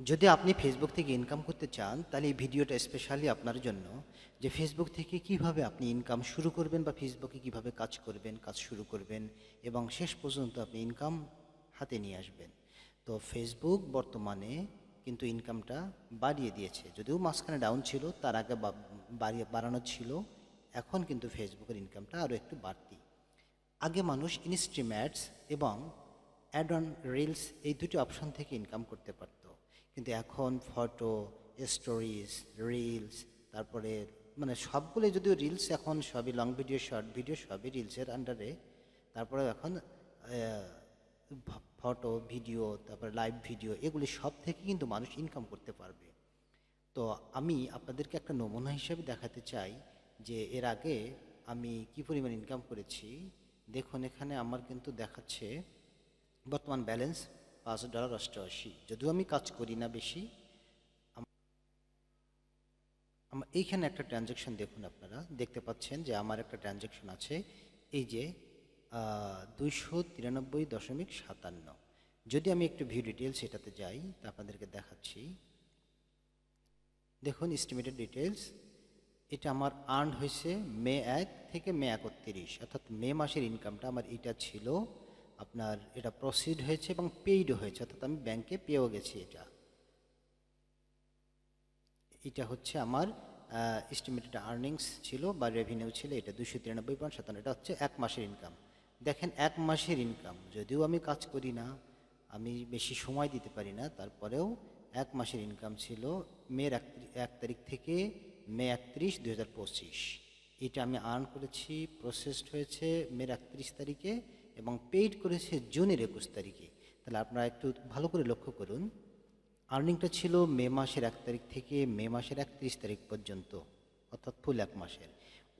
যদি আপনি ফেসবুক থেকে ইনকাম করতে চান, তাহলে এই ভিডিওটা স্পেশালি আপনার জন্য যে ফেসবুক থেকে কীভাবে আপনি ইনকাম শুরু করবেন বা ফেসবুকে কীভাবে কাজ করবেন, কাজ শুরু করবেন এবং শেষ পর্যন্ত আপনি ইনকাম হাতে নিয়ে আসবেন। তো ফেসবুক বর্তমানে কিন্তু ইনকামটা বাড়িয়ে দিয়েছে। যদিও মাঝখানে ডাউন ছিল, তার আগে বাড়িয়ে, বাড়ানো ছিল, এখন কিন্তু ফেসবুকের ইনকামটা আরও একটু বাড়তি। আগে মানুষ ইনস্ট্রিম্যাটস এবং অ্যাড অন রিলস এই দুটি অপশন থেকে ইনকাম করতে পারত। কিন্তু এখন ফটো স্টোরিজ রিলস তারপরে মানে সবগুলোই যদিও রিলস এখন সবই লং ভিডিও শর্ট ভিডিও সবই রিলসের আন্ডারে তারপরে এখন ফটো ভিডিও তারপরে লাইভ ভিডিও এগুলি সব থেকে কিন্তু মানুষ ইনকাম করতে পারবে। তো আমি আপনাদেরকে একটা নমুনা হিসেবে দেখাতে চাই যে এর আগে আমি কি পরিমাণ ইনকাম করেছি। দেখুন, এখানে আমার কিন্তু দেখাচ্ছে বর্তমান ব্যালেন্স পাঁচ ডলার অষ্টআশি যদিও আমি কাজ করি না বেশি আমার এইখানে একটা ট্রানজ্যাকশন দেখুন আপনারা। দেখতে পাচ্ছেন যে আমার একটা ট্রানজ্যাকশন আছে, এই যে দুইশো তিরানব্বই দশমিক সাতান্ন। যদি আমি একটু ভিউ ডিটেলস এটাতে যাই, তা আপনাদেরকে দেখাচ্ছি। দেখুন এস্টিমেটেড ডিটেলস এটা আমার আর্ন হয়েছে মে এক থেকে মে একত্রিশ, অর্থাৎ মে মাসের ইনকামটা আমার এটা ছিল আপনার এটা প্রসিড হয়েছে এবং পেইডও হয়েছে, অর্থাৎ আমি ব্যাংকে পেয়েও গেছি এটা। এটা হচ্ছে আমার এস্টিমেটেড আর্নিংস ছিল বা রেভিনিউ ছিল, এটা দুশো তিরানব্বই পয়েন্ট সাতান্ন, এটা হচ্ছে এক মাসের ইনকাম দেখেন, এক মাসের ইনকাম যদিও আমি কাজ করি না, আমি বেশি সময় দিতে পারি না, তারপরেও এক মাসের ইনকাম ছিল মের এক তারিখ থেকে মে একত্রিশ পঁচিশ। এটা আমি আর্ন করেছি প্রসেসড হয়েছে মের একত্রিশ তারিখে এবং পেইড করেছে জুনের একুশ তারিখে। তাহলে আপনারা একটু ভালো করে লক্ষ্য করুন। আর্নিংটা ছিল মে মাসের এক তারিখ থেকে মে মাসের একত্রিশ তারিখ পর্যন্ত, অর্থাৎ ফুল এক মাসের।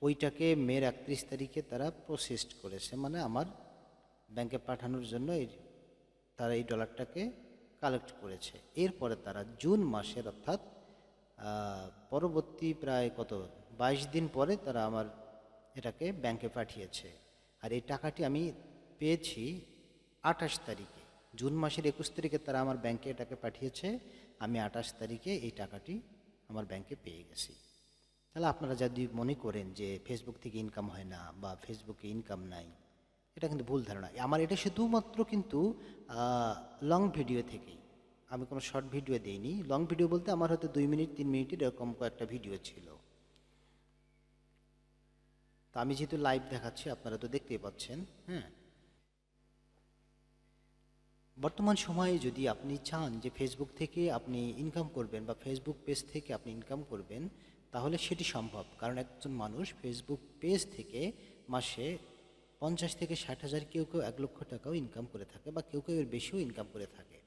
ওইটাকে মের একত্রিশ তারিখে তারা প্রসেসড করেছে মানে আমার ব্যাংকে পাঠানোর জন্য এই তারা এই ডলারটাকে কালেক্ট করেছে। এরপরে তারা জুন মাসের, অর্থাৎ পরবর্তী প্রায় কত, বাইশ দিন পরে তারা আমার এটাকে ব্যাংকে পাঠিয়েছে। আর এই টাকাটি আমি পেয়েছি আঠাশ তারিখে। জুন মাসের একুশ তারিখে তারা আমার ব্যাংকে এটাকে পাঠিয়েছে। আমি আঠাশ তারিখে এই টাকাটি আমার ব্যাংকে পেয়ে গেছি। তাহলে আপনারা যদি মনে করেন যে ফেসবুক থেকে ইনকাম হয় না বা ফেসবুকে ইনকাম নাই, এটা কিন্তু ভুল ধারণা। আমার এটা শুধুমাত্র কিন্তু লং ভিডিও থেকেই। আমি কোনো শর্ট ভিডিও দেইনি। লং ভিডিও বলতে আমার হয়তো দুই মিনিট, তিন মিনিটের এরকম কয়েকটা ভিডিও ছিল। তো আমি যেহেতু লাইভ দেখাচ্ছি, আপনারা তো দেখতেই পাচ্ছেন হ্যাঁ? বর্তমান সময়ে যদি আপনি চান যে ফেসবুক থেকে আপনি ইনকাম করবেন বা ফেসবুক পেজ থেকে আপনি ইনকাম করবেন, তাহলে সেটি সম্ভব। কারণ একজন মানুষ ফেসবুক পেজ থেকে মাসে পঞ্চাশ থেকে ষাট হাজার কেউ কেউ এক লক্ষ টাকাও ইনকাম করে থাকে বা কেউ কেউ এর বেশিও ইনকাম করে থাকে।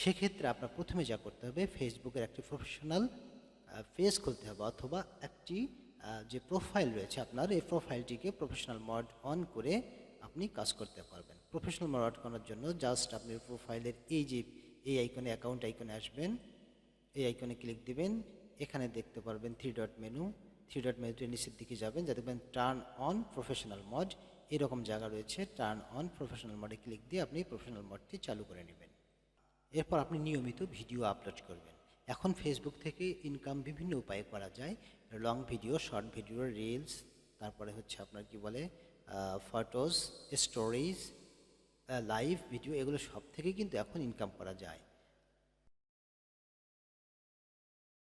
সেক্ষেত্রে আপনার প্রথমে যা করতে হবে ফেসবুকের একটি প্রফেশনাল পেজ খুলতে হবে অথবা একটি যে প্রোফাইল রয়েছে আপনার, এই প্রোফাইলটিকে প্রফেশনাল মড অন করে আপনি কাজ করতে পারবেন। প্রফেশনাল মোড করার জন্য জাস্ট আপনি প্রোফাইলের এই যে এই আইকনে অ্যাকাউন্ট আইকনে আসবেন, এই আইকনে ক্লিক দিবেন, এখানে দেখতে পারবেন three dot menu three dot মেনুতে নিচের দিকে যাবেন যা দেখবেন টার্ন অন প্রফেশনাল মড এরকম জায়গা রয়েছে টার্ন অন প্রফেশনাল মডে ক্লিক দিয়ে আপনি প্রফেশনাল মডটি চালু করে নেবেন। এরপর আপনি নিয়মিত ভিডিও আপলোড করবেন। এখন ফেসবুক থেকে ইনকাম বিভিন্ন উপায়ে করা যায়। Long video short video reels তারপরে হচ্ছে আপনার কি বলে ফটোজ স্টোরিজ লাইভ ভিডিও এগুলো সব থেকে কিন্তু এখন ইনকাম করা যায়।